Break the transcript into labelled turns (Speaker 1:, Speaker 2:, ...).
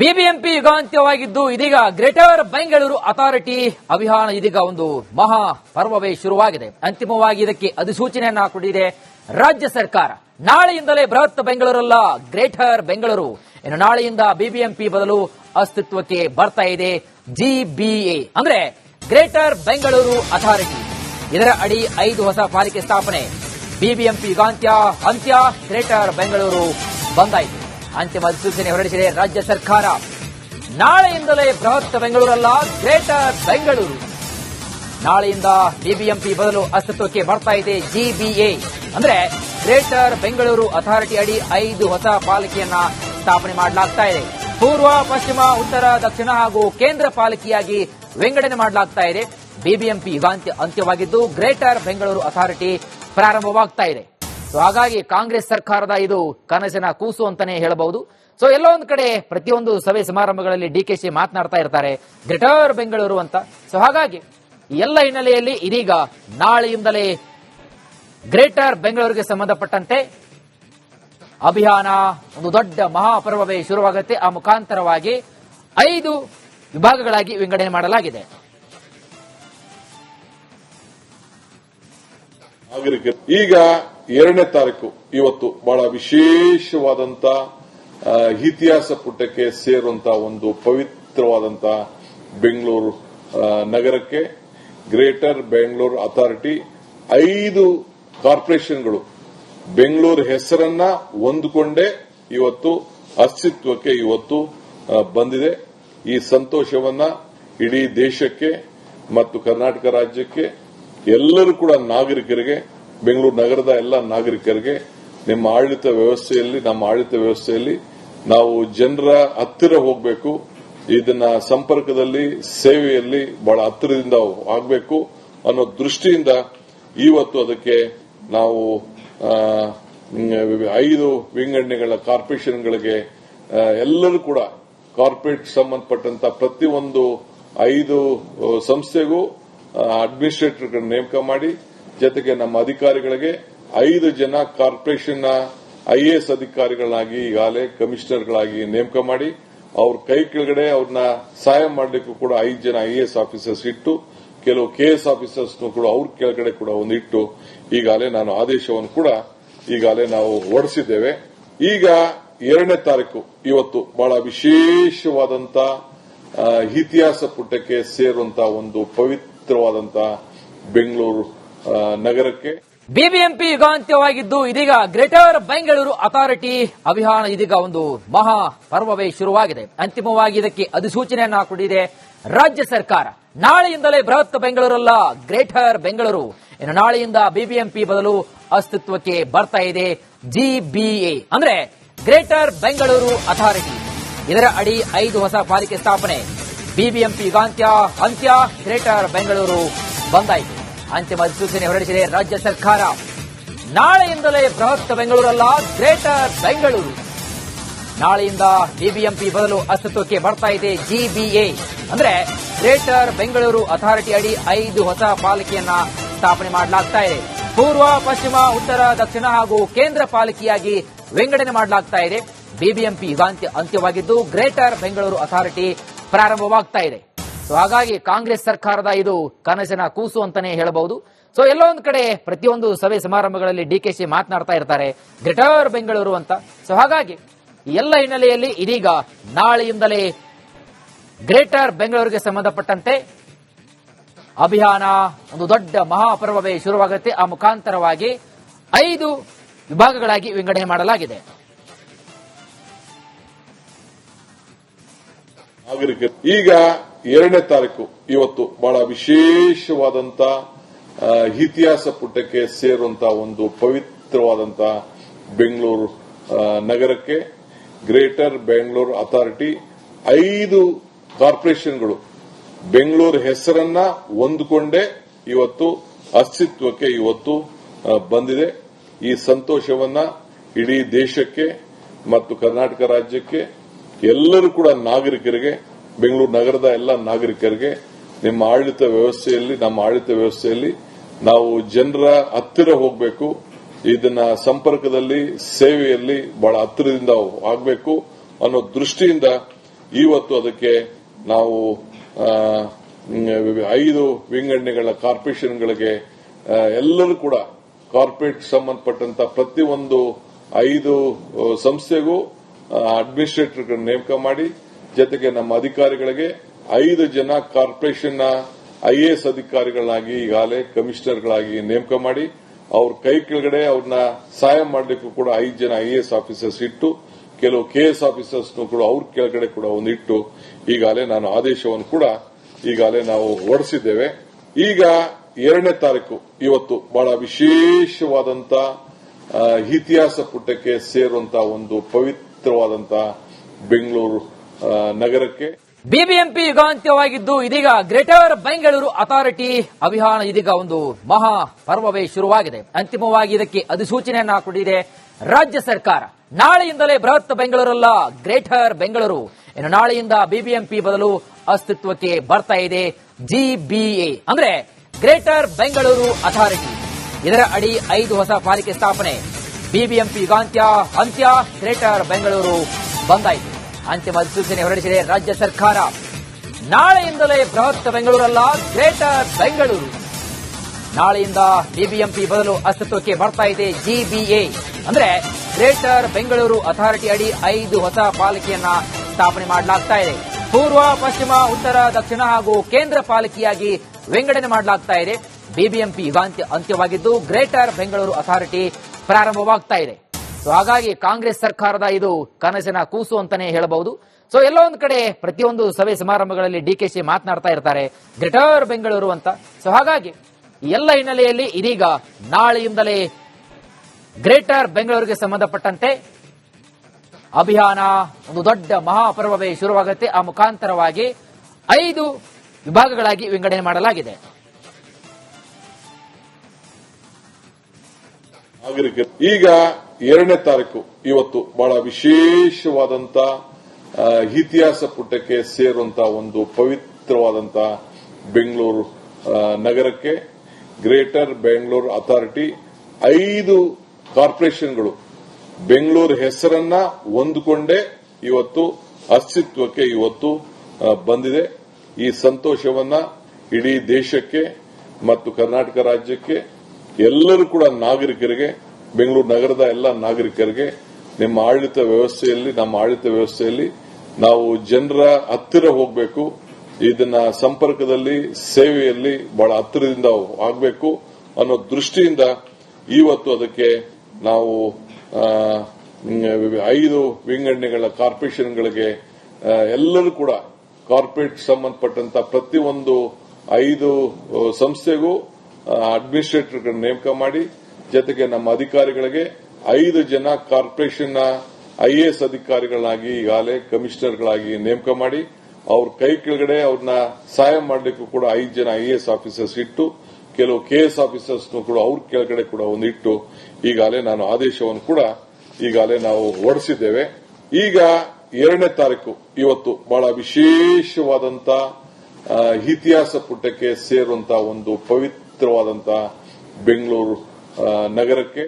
Speaker 1: BBMP ಯುಗಾಂತ್ಯವಾಗಿದ್ದು, ಇದೀಗ greater Bengaluru authority ಅಭಿಯಾನ ಇದೀಗ ಒಂದು ಮಹಾ ಪರ್ವವೇ ಶುರುವಾಗಿದೆ. ಅಂತಿಮವಾಗಿ ಇದಕ್ಕೆ ಅಧಿಸೂಚನೆಯನ್ನು ಕೊಟ್ಟಿದೆ ರಾಜ್ಯ ಸರ್ಕಾರ. ನಾಳೆಯಿಂದಲೇ ಬೃಹತ್ ಬೆಂಗಳೂರಲ್ಲ, ಗ್ರೇಟರ್ ಬೆಂಗಳೂರು. ಇನ್ನು ನಾಳೆಯಿಂದ ಬಿಬಿಎಂಪಿ ಬದಲು ಅಸ್ತಿತ್ವಕ್ಕೆ ಬರ್ತಾ ಇದೆ ಜಿಬಿಎ ಅಂದ್ರೆ ಗ್ರೇಟರ್ ಬೆಂಗಳೂರು ಅಥಾರಿಟಿ. ಇದರ ಅಡಿ ಐದು ಹೊಸ ಪಾಲಿಕೆ ಸ್ಥಾಪನೆ. ಬಿಬಿಎಂಪಿ ಯುಗಾಂತ್ಯ, ಅಂತ್ಯ, ಗ್ರೇಟರ್ ಬೆಂಗಳೂರು ಬಂದಾಯಿತು. ಅಂತಿಮ ಅಧಿಸೂಚನೆ ಹೊರಡಿಸಿದೆ ರಾಜ್ಯ ಸರ್ಕಾರ. ನಾಳೆಯಿಂದಲೇ ಬೃಹತ್ ಬೆಂಗಳೂರಲ್ಲ ಗ್ರೇಟರ್ ಬೆಂಗಳೂರು. ನಾಳೆಯಿಂದ ಬಿಬಿಎಂಪಿ ಬದಲು ಅಸ್ತಿತ್ವಕ್ಕೆ ಬರ್ತಾ ಇದೆ ಜಿಬಿಎ. ಅಂದ್ರೆ ಗ್ರೇಟರ್ ಬೆಂಗಳೂರು ಅಥಾರಿಟಿ ಅಡಿ ಐದು ಹೊಸ ಪಾಲಿಕೆಯನ್ನ ಸ್ಥಾಪನೆ ಮಾಡಲಾಗ್ತಾ ಇದೆ. ಪೂರ್ವ, ಪಶ್ಚಿಮ, ಉತ್ತರ, ದಕ್ಷಿಣ ಹಾಗೂ ಕೇಂದ್ರ ಪಾಲಿಕೆಯಾಗಿ ವಿಂಗಡಣೆ ಮಾಡಲಾಗ್ತಾ ಇದೆ. ಬಿಬಿಎಂಪಿ ಯುಗಾಂತ್ಯ ಅಂತ್ಯವಾಗಿದ್ದು ಗ್ರೇಟರ್ ಬೆಂಗಳೂರು ಅಥಾರಿಟಿ ಪ್ರಾರಂಭವಾಗ್ತಾ ಇದೆ. ಸೊ ಹಾಗಾಗಿ ಕಾಂಗ್ರೆಸ್ ಸರ್ಕಾರದ ಇದು ಕನಸಿನ ಕೂಸು ಅಂತಾನೆ ಹೇಳಬಹುದು. ಸೊ ಎಲ್ಲ ಒಂದು ಕಡೆ ಪ್ರತಿಯೊಂದು ಸಭೆ ಸಮಾರಂಭಗಳಲ್ಲಿ ಡಿ ಕೆ ಮಾತನಾಡ್ತಾ ಇರ್ತಾರೆ. ಗ್ರೇಟರ್ ಬೆಂಗಳೂರು ಅಂತ. ಸೊ ಹಾಗಾಗಿ ಎಲ್ಲ ಹಿನ್ನೆಲೆಯಲ್ಲಿ ಇದೀಗ ನಾಳೆಯಿಂದಲೇ ಗ್ರೇಟರ್ ಬೆಂಗಳೂರಿಗೆ ಸಂಬಂಧಪಟ್ಟಂತೆ ಅಭಿಯಾನ, ಒಂದು ದೊಡ್ಡ ಮಹಾಪರ್ವವೇ ಶುರುವಾಗುತ್ತೆ. ಆ ಮುಖಾಂತರವಾಗಿ ಐದು ವಿಭಾಗಗಳಾಗಿ ವಿಂಗಡಣೆ ಮಾಡಲಾಗಿದೆ.
Speaker 2: ಈಗ ಎರಡನೇ ತಾರೀಕು ಇವತ್ತು ಬಹಳ ವಿಶೇಷವಾದಂತ ಇತಿಹಾಸ ಪುಟಕ್ಕೆ ಸೇರುವಂತ ಒಂದು ಪವಿತ್ರವಾದಂತ ಬೆಂಗಳೂರು ನಗರಕ್ಕೆ ಗ್ರೇಟರ್ ಬೆಂಗಳೂರು ಅಥಾರಿಟಿ ಐದು ಕಾರ್ಪೊರೇಷನ್ಗಳು ಬೆಂಗಳೂರು ಹೆಸರನ್ನ ಹೊಂದಿಕೊಂಡೇ ಇವತ್ತು ಅಸ್ತಿತ್ವಕ್ಕೆ ಇವತ್ತು ಬಂದಿದೆ. ಈ ಸಂತೋಷವನ್ನ ಇಡೀ ದೇಶಕ್ಕೆ ಮತ್ತು ಕರ್ನಾಟಕ ರಾಜ್ಯಕ್ಕೆ ಎಲ್ಲರೂ ಕೂಡ ನಾಗರಿಕರಿಗೆ ಬೆಂಗಳೂರು ನಗರದ ಎಲ್ಲ ನಾಗರಿಕರಿಗೆ ನಿಮ್ಮ ಆಡಳಿತ ವ್ಯವಸ್ಥೆಯಲ್ಲಿ, ನಮ್ಮ ಆಡಳಿತ ವ್ಯವಸ್ಥೆಯಲ್ಲಿ ನಾವು ಜನರ ಹತ್ತಿರ ಹೋಗಬೇಕು. ಇದನ್ನ ಸಂಪರ್ಕದಲ್ಲಿ, ಸೇವೆಯಲ್ಲಿ ಬಹಳ ಹತ್ತಿರದಿಂದ ಆಗಬೇಕು ಅನ್ನೋ ದೃಷ್ಟಿಯಿಂದ ಇವತ್ತು ಅದಕ್ಕೆ ನಾವು ಐದು ವಿಂಗಡಣೆಗಳ ಕಾರ್ಪೊರೇಷನ್ಗಳಿಗೆ ಎಲ್ಲರೂ ಕೂಡ ಕಾರ್ಪೊರೇಟ್ ಸಂಬಂಧಪಟ್ಟಂತ ಪ್ರತಿಯೊಂದು ಐದು ಸಂಸ್ಥೆಗೂ ಅಡ್ಮಿನಿಸ್ಟ್ರೇಟರ್ ನೇಮಕ ಮಾಡಿ ಜೊತೆಗೆ ನಮ್ಮ ಅಧಿಕಾರಿಗಳಿಗೆ ಐದು ಜನ ಕಾರ್ಪೊರೇಷನ್ ಐಎಎಸ್ ಅಧಿಕಾರಿಗಳಾಗಿ ಈಗಾಗಲೇ ಕಮಿಷನರ್ಗಳಾಗಿ ನೇಮಕ ಮಾಡಿ ಅವ್ರ ಕೈ ಕೆಳಗಡೆ ಅವ್ರನ್ನ ಸಹಾಯ ಮಾಡಲಿಕ್ಕೂ ಕೂಡ ಐದು ಜನ ಐಎಎಸ್ ಆಫೀಸರ್ಸ್ ಇಟ್ಟು, ಕೆಲವು ಕೆಎಸ್ ಆಫೀಸರ್ಸ್ ಕೂಡ ಅವ್ರ ಕೆಳಗಡೆ ಕೂಡ ಒಂದು ಇಟ್ಟು ಈಗಾಗಲೇ ನಾನು ಆದೇಶವನ್ನು ಕೂಡ ಈಗಾಗಲೇ ನಾವು ಹೊರಡಿಸಿದ್ದೇವೆ. ಈಗ ಎರಡನೇ ತಾರೀಕು, ಇವತ್ತು ಬಹಳ ವಿಶೇಷವಾದಂತ ಇತಿಹಾಸ ಪುಟಕ್ಕೆ ಸೇರುವಂತಹ ಒಂದು ಪವಿತ್ರವಾದಂತಹ ಬೆಂಗಳೂರು ನಗರಕ್ಕೆ.
Speaker 1: ಬಿಬಿಎಂಪಿ ಯುಗಾಂತ್ಯವಾಗಿದ್ದು, ಇದೀಗ ಗ್ರೇಟರ್ ಬೆಂಗಳೂರು ಅಥಾರಿಟಿ ಅಭಿಯಾನ ಇದೀಗ ಒಂದು ಮಹಾ ಪರ್ವವೇ ಶುರುವಾಗಿದೆ. ಅಂತಿಮವಾಗಿ ಇದಕ್ಕೆ ಅಧಿಸೂಚನೆಯನ್ನ ಹಾಕೊಂಡಿದೆ ರಾಜ್ಯ ಸರ್ಕಾರ. ನಾಳೆಯಿಂದಲೇ ಬೃಹತ್ ಬೆಂಗಳೂರಲ್ಲ, ಗ್ರೇಟರ್ ಬೆಂಗಳೂರು. ಇನ್ನು ನಾಳೆಯಿಂದ ಬಿಬಿಎಂಪಿ ಬದಲು ಅಸ್ತಿತ್ವಕ್ಕೆ ಬರ್ತಾ ಇದೆ ಜಿಬಿಎ ಅಂದ್ರೆ ಗ್ರೇಟರ್ ಬೆಂಗಳೂರು ಅಥಾರಿಟಿ. ಇದರ ಅಡಿ ಐದು ಹೊಸ ಪಾಲಿಕೆ ಸ್ಥಾಪನೆ. ಬಿಬಿಎಂಪಿ ಯುಗಾಂತ್ಯ ಅಂತ್ಯ ಗ್ರೇಟರ್ ಬೆಂಗಳೂರು ಬಂದಾಯಿತು. ಅಂತಿಮ ಅಧಿಸೂಚನೆ ಹೊರಡಿಸಿದೆ ರಾಜ್ಯ ಸರ್ಕಾರ. ನಾಳೆಯಿಂದಲೇ ಬೃಹತ್ ಬೆಂಗಳೂರಲ್ಲ ಗ್ರೇಟರ್ ಬೆಂಗಳೂರು. ನಾಳೆಯಿಂದ ಬಿಬಿಎಂಪಿ ಬದಲು ಅಸ್ತಿತ್ವಕ್ಕೆ ಬರ್ತಾ ಇದೆ ಜಿಬಿಎ ಅಂದ್ರೆ ಗ್ರೇಟರ್ ಬೆಂಗಳೂರು ಅಥಾರಿಟಿ ಅಡಿ ಐದು ಹೊಸ ಪಾಲಿಕೆಯನ್ನ ಸ್ಥಾಪನೆ ಮಾಡಲಾಗ್ತಾ ಇದೆ. ಪೂರ್ವ, ಪಶ್ಚಿಮ, ಉತ್ತರ, ದಕ್ಷಿಣ ಹಾಗೂ ಕೇಂದ್ರ ಪಾಲಿಕೆಯಾಗಿ ವಿಂಗಡಣೆ ಮಾಡಲಾಗ್ತಾ ಇದೆ. ಬಿಬಿಎಂಪಿ ಯುಗಾಂತ್ಯ ಅಂತ್ಯವಾಗಿದ್ದು ಗ್ರೇಟರ್ ಬೆಂಗಳೂರು ಅಥಾರಿಟಿ ಪ್ರಾರಂಭವಾಗ್ತಾ ಇದೆ. ಸೊ ಹಾಗಾಗಿ ಕಾಂಗ್ರೆಸ್ ಸರ್ಕಾರದ ಇದು ಕನಸಿನ ಕೂಸು ಅಂತಾನೆ ಹೇಳಬಹುದು. ಸೊ ಎಲ್ಲೋ ಒಂದು ಕಡೆ ಪ್ರತಿಯೊಂದು ಸಭೆ ಸಮಾರಂಭಗಳಲ್ಲಿ ಡಿ ಕೆ ಶಿ ಮಾತನಾಡ್ತಾ ಇರ್ತಾರೆ. ಗ್ರೇಟರ್ ಬೆಂಗಳೂರು ಅಂತ. ಸೊ ಹಾಗಾಗಿ ಎಲ್ಲ ಹಿನ್ನೆಲೆಯಲ್ಲಿ ಇದೀಗ ನಾಳೆಯಿಂದಲೇ ಗ್ರೇಟರ್ ಬೆಂಗಳೂರಿಗೆ ಸಂಬಂಧಪಟ್ಟಂತೆ ಅಭಿಯಾನ, ಒಂದು ದೊಡ್ಡ ಮಹಾಪರ್ವವೇ ಶುರುವಾಗುತ್ತೆ. ಆ ಮುಖಾಂತರವಾಗಿ ಐದು ವಿಭಾಗಗಳಾಗಿ ವಿಂಗಡಣೆ ಮಾಡಲಾಗಿದೆ.
Speaker 2: ಈಗ ಎರಡನೇ ತಾರೀಕು ಇವತ್ತು ಬಹಳ ವಿಶೇಷವಾದಂತ ಇತಿಹಾಸ ಪುಟಕ್ಕೆ ಸೇರುವಂತಹ ಒಂದು ಪವಿತ್ರವಾದಂತ ಬೆಂಗಳೂರು ನಗರಕ್ಕೆ ಗ್ರೇಟರ್ ಬೆಂಗಳೂರು ಅಥಾರಿಟಿ ಐದು ಕಾರ್ಪೊರೇಷನ್ಗಳು ಬೆಂಗಳೂರು ಹೆಸರನ್ನ ಹೊಂದಿಕೊಂಡೇ ಇವತ್ತು ಅಸ್ತಿತ್ವಕ್ಕೆ ಇವತ್ತು ಬಂದಿದೆ. ಈ ಸಂತೋಷವನ್ನ ಇಡೀ ದೇಶಕ್ಕೆ ಮತ್ತು ಕರ್ನಾಟಕ ರಾಜ್ಯಕ್ಕೆ ಎಲ್ಲರೂ ಕೂಡ ನಾಗರಿಕರಿಗೆ ಬೆಂಗಳೂರು ನಗರದ ಎಲ್ಲ ನಾಗರಿಕರಿಗೆ ನಿಮ್ಮ ಆಡಳಿತ ವ್ಯವಸ್ಥೆಯಲ್ಲಿ, ನಮ್ಮ ಆಡಳಿತ ವ್ಯವಸ್ಥೆಯಲ್ಲಿ ನಾವು ಜನರ ಹತ್ತಿರ ಹೋಗಬೇಕು. ಇದನ್ನ ಸಂಪರ್ಕದಲ್ಲಿ, ಸೇವೆಯಲ್ಲಿ ಬಹಳ ಹತ್ತಿರದಿಂದ ಆಗಬೇಕು ಅನ್ನೋ ದೃಷ್ಟಿಯಿಂದ ಇವತ್ತು ಅದಕ್ಕೆ ನಾವು ಐದು ವಿಂಗಡಣೆಗಳ ಕಾರ್ಪೊರೇಷನ್ಗಳಿಗೆ ಎಲ್ಲರೂ ಕೂಡ ಕಾರ್ಪೊರೇಟ್ ಸಂಬಂಧಪಟ್ಟಂತ ಪ್ರತಿಯೊಂದು ಐದು ಸಂಸ್ಥೆಗೂ ಅಡ್ಮಿನಿಸ್ಟ್ರೇಟರ್ ನೇಮಕ ಮಾಡಿ ಜೊತೆಗೆ ನಮ್ಮ ಅಧಿಕಾರಿಗಳಿಗೆ ಐದು ಜನ ಕಾರ್ಪೊರೇಷನ್ನ ಐಎಎಸ್ ಅಧಿಕಾರಿಗಳಾಗಿ ಈಗಾಗಲೇ ಕಮಿಷನರ್ಗಳಾಗಿ ನೇಮಕ ಮಾಡಿ ಅವ್ರ ಕೈ ಕೆಳಗಡೆ ಅವ್ರನ್ನ ಸಹಾಯ ಮಾಡಲಿಕ್ಕೂ ಕೂಡ ಐದು ಜನ ಐಎಎಸ್ ಆಫೀಸರ್ಸ್ ಇಟ್ಟು, ಕೆಲವು ಕೆಎಸ್ ಆಫೀಸರ್ಸ್ ಕೂಡ ಅವ್ರ ಕೆಳಗಡೆ ಕೂಡ ಒಂದು ಇಟ್ಟು ಈಗಾಗಲೇ ನಾನು ಆದೇಶವನ್ನು ಕೂಡ ಈಗಾಗಲೇ ನಾವು ಹೊರಡಿಸಿದ್ದೇವೆ. ಈಗ ಎರಡನೇ ತಾರೀಕು, ಇವತ್ತು ಬಹಳ ವಿಶೇಷವಾದಂತ ಇತಿಹಾಸ ಪುಟಕ್ಕೆ ಸೇರುವಂತಹ ಒಂದು ಪವಿತ್ರವಾದಂತಹ ಬೆಂಗಳೂರು ನಗರಕ್ಕೆ.
Speaker 1: ಬಿಬಿಎಂಪಿ ಯುಗಾಂತ್ಯವಾಗಿದ್ದು, ಇದೀಗ ಗ್ರೇಟರ್ ಬೆಂಗಳೂರು ಅಥಾರಿಟಿ ಅಭಿಯಾನ ಇದೀಗ ಒಂದು ಮಹಾ ಪರ್ವವೇ ಶುರುವಾಗಿದೆ. ಅಂತಿಮವಾಗಿ ಇದಕ್ಕೆ ಅಧಿಸೂಚನೆಯನ್ನು ಕೊಟ್ಟಿದೆ ರಾಜ್ಯ ಸರ್ಕಾರ. ನಾಳೆಯಿಂದಲೇ ಬೃಹತ್ ಬೆಂಗಳೂರಲ್ಲ, ಗ್ರೇಟರ್ ಬೆಂಗಳೂರು. ಇನ್ನು ನಾಳೆಯಿಂದ ಬಿಬಿಎಂಪಿ ಬದಲು ಅಸ್ತಿತ್ವಕ್ಕೆ ಬರ್ತಾ ಇದೆ ಜಿಬಿಎ ಅಂದ್ರೆ ಗ್ರೇಟರ್ ಬೆಂಗಳೂರು ಅಥಾರಿಟಿ. ಇದರ ಅಡಿ ಐದು ಹೊಸ ಪಾಲಿಕೆ ಸ್ಥಾಪನೆ. ಬಿಬಿಎಂಪಿ ಯುಗಾಂತ್ಯ, ಅಂತ್ಯ, ಗ್ರೇಟರ್ ಬೆಂಗಳೂರು ಬಂದಾಯಿತು. ಅಂತಿಮ ಅಧಿಸೂಚನೆ ಹೊರಡಿಸಿದೆ ರಾಜ್ಯ ಸರ್ಕಾರ. ನಾಳೆಯಿಂದಲೇ ಬೃಹತ್ ಬೆಂಗಳೂರಲ್ಲ ಗ್ರೇಟರ್ ಬೆಂಗಳೂರು. ನಾಳೆಯಿಂದ ಬಿಬಿಎಂಪಿ ಬದಲು ಅಸ್ತಿತ್ವಕ್ಕೆ ಬರ್ತಾ ಇದೆ ಜಿಬಿಎ. ಅಂದ್ರೆ ಗ್ರೇಟರ್ ಬೆಂಗಳೂರು ಅಥಾರಿಟಿ ಅಡಿ ಐದು ಹೊಸ ಪಾಲಿಕೆಯನ್ನ ಸ್ಥಾಪನೆ ಮಾಡಲಾಗ್ತಾ ಇದೆ. ಪೂರ್ವ, ಪಶ್ಚಿಮ, ಉತ್ತರ, ದಕ್ಷಿಣ ಹಾಗೂ ಕೇಂದ್ರ ಪಾಲಿಕೆಯಾಗಿ ವಿಂಗಡಣೆ ಮಾಡಲಾಗ್ತಾ ಇದೆ. ಬಿಬಿಎಂಪಿ ಯುಗಾಂತ್ಯ ಅಂತ್ಯವಾಗಿದ್ದು ಗ್ರೇಟರ್ ಬೆಂಗಳೂರು ಅಥಾರಿಟಿ ಪ್ರಾರಂಭವಾಗ್ತಾ ಇದೆ. ಸೊ ಹಾಗಾಗಿ ಕಾಂಗ್ರೆಸ್ ಸರ್ಕಾರದ ಇದು ಕನಸಿನ ಕೂಸು ಅಂತಾನೆ ಹೇಳಬಹುದು. ಸೊ ಎಲ್ಲ ಒಂದ್ ಕಡೆ ಪ್ರತಿಯೊಂದು ಸಭೆ ಸಮಾರಂಭಗಳಲ್ಲಿ ಡಿ ಕೆ ಶಿ ಮಾತನಾಡ್ತಾ ಇರ್ತಾರೆ, ಗ್ರೇಟರ್ ಬೆಂಗಳೂರು ಅಂತ. ಸೊ ಹಾಗಾಗಿ ಎಲ್ಲ ಹಿನ್ನೆಲೆಯಲ್ಲಿ ಇದೀಗ ನಾಳೆಯಿಂದಲೇ ಗ್ರೇಟರ್ ಬೆಂಗಳೂರಿಗೆ ಸಂಬಂಧಪಟ್ಟಂತೆ ಅಭಿಯಾನ, ಒಂದು ದೊಡ್ಡ ಮಹಾಪರ್ವವೇ ಶುರುವಾಗುತ್ತೆ. ಆ ಮುಖಾಂತರವಾಗಿ ಐದು ವಿಭಾಗಗಳಾಗಿ ವಿಂಗಡಣೆ ಮಾಡಲಾಗಿದೆ.
Speaker 2: ಈಗ ಎರಡನೇ ತಾರೀಕು ಇವತ್ತು ಬಹಳ ವಿಶೇಷವಾದಂತ ಇತಿಹಾಸ ಪುಟಕ್ಕೆ ಸೇರುವಂತಹ ಒಂದು ಪವಿತ್ರವಾದಂತ ಬೆಂಗಳೂರು ನಗರಕ್ಕೆ ಗ್ರೇಟರ್ ಬೆಂಗಳೂರು ಅಥಾರಿಟಿ ಐದು ಕಾರ್ಪೊರೇಷನ್ಗಳು ಬೆಂಗಳೂರು ಹೆಸರನ್ನ ಹೊಂದಿಕೊಂಡೇ ಇವತ್ತು ಅಸ್ತಿತ್ವಕ್ಕೆ ಇವತ್ತು ಬಂದಿದೆ. ಈ ಸಂತೋಷವನ್ನ ಇಡೀ ದೇಶಕ್ಕೆ ಮತ್ತು ಕರ್ನಾಟಕ ರಾಜ್ಯಕ್ಕೆ ಎಲ್ಲರೂ ಕೂಡ ನಾಗರಿಕರಿಗೆ ಬೆಂಗಳೂರು ನಗರದ ಎಲ್ಲ ನಾಗರಿಕರಿಗೆ ನಿಮ್ಮ ಆಡಳಿತ ವ್ಯವಸ್ಥೆಯಲ್ಲಿ, ನಮ್ಮ ಆಡಳಿತ ವ್ಯವಸ್ಥೆಯಲ್ಲಿ ನಾವು ಜನರ ಹತ್ತಿರ ಹೋಗಬೇಕು. ಇದನ್ನ ಸಂಪರ್ಕದಲ್ಲಿ, ಸೇವೆಯಲ್ಲಿ ಬಹಳ ಹತ್ತಿರದಿಂದ ಆಗಬೇಕು ಅನ್ನೋ ದೃಷ್ಟಿಯಿಂದ ಇವತ್ತು ಅದಕ್ಕೆ ನಾವು ಐದು ವಿಂಗಡಣೆಗಳ ಕಾರ್ಪೊರೇಷನ್ಗಳಿಗೆ ಎಲ್ಲರೂ ಕೂಡ ಕಾರ್ಪೊರೇಟ್ ಸಂಬಂಧಪಟ್ಟಂತ ಪ್ರತಿಯೊಂದು ಐದು ಸಂಸ್ಥೆಗೂ ಅಡ್ಮಿನಿಸ್ಟ್ರೇಟರ್ ನೇಮಕ ಮಾಡಿ ಜೊತೆಗೆ ನಮ್ಮ ಅಧಿಕಾರಿಗಳಿಗೆ ಐದು ಜನ ಕಾರ್ಪೊರೇಷನ್ನ ಐಎಎಸ್ ಅಧಿಕಾರಿಗಳಾಗಿ ಈಗಾಗಲೇ ಕಮಿಷನರ್ಗಳಾಗಿ ನೇಮಕ ಮಾಡಿ, ಅವ್ರ ಕೈ ಕೆಳಗಡೆ ಅವ್ರನ್ನ ಸಹಾಯ ಮಾಡಲಿಕ್ಕೂ ಕೂಡ ಐದು ಜನ ಐಎಎಸ್ ಆಫೀಸರ್ಸ್ ಇಟ್ಟು, ಕೆಲವು ಕೆಎಸ್ ಆಫೀಸರ್ಸ್ ಕೂಡ ಅವ್ರ ಕೆಳಗಡೆ ಕೂಡ ಒಂದು ಇಟ್ಟು ಈಗಾಗಲೇ ನಾನು ಆದೇಶವನ್ನು ಕೂಡ ಈಗಾಗಲೇ ನಾವು ಹೊರಡಿಸಿದ್ದೇವೆ. ಈಗ ಎರಡನೇ ತಾರೀಕು, ಇವತ್ತು ಬಹಳ ವಿಶೇಷವಾದಂತ ಇತಿಹಾಸ ಪುಟಕ್ಕೆ ಸೇರುವಂತಹ ಒಂದು ಪವಿತ್ರವಾದಂತಹ ಬೆಂಗಳೂರು ಆ, ನಗರಕ್ಕೆ